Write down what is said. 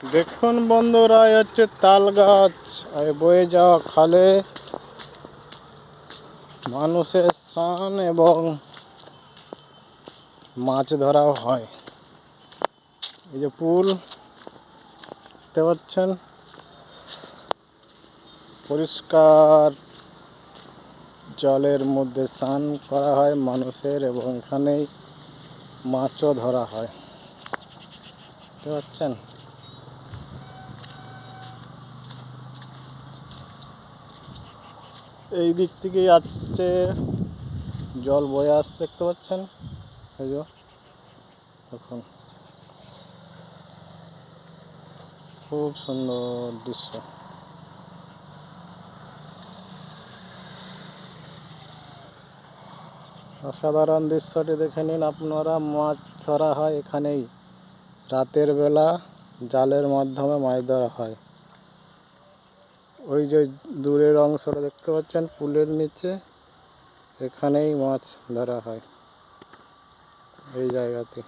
দেখুন বন্ধুরা হচ্ছে তাল গাছ। আর বয়ে যাওয়া খালে মানুষের স্নান এবং মাছ ধরাও হয়। এই যে পুল, দেখতে পাচ্ছেন? পরিষ্কার জলের মধ্যে স্নান করা হয় মানুষের এবং এখানেই মাছও ধরা হয়। দেখতে পাচ্ছেন? এই দিক থেকেই আসছে। জল বয়ে আসছে, দেখতে পাচ্ছেন? দেখুন খুব সুন্দর দৃশ্য। অসাধারণ দৃশ্যটি দেখে নিন আপনারা। মাছ ধরা হয় এখানেই। রাতের বেলা জালের মাধ্যমে মাছ ধরা হয়। ওই যে দূরের অংশটা দেখতে পাচ্ছেন পুলের নিচে। এখানেই মাছ ধরা হয়। এই জায়গাতে।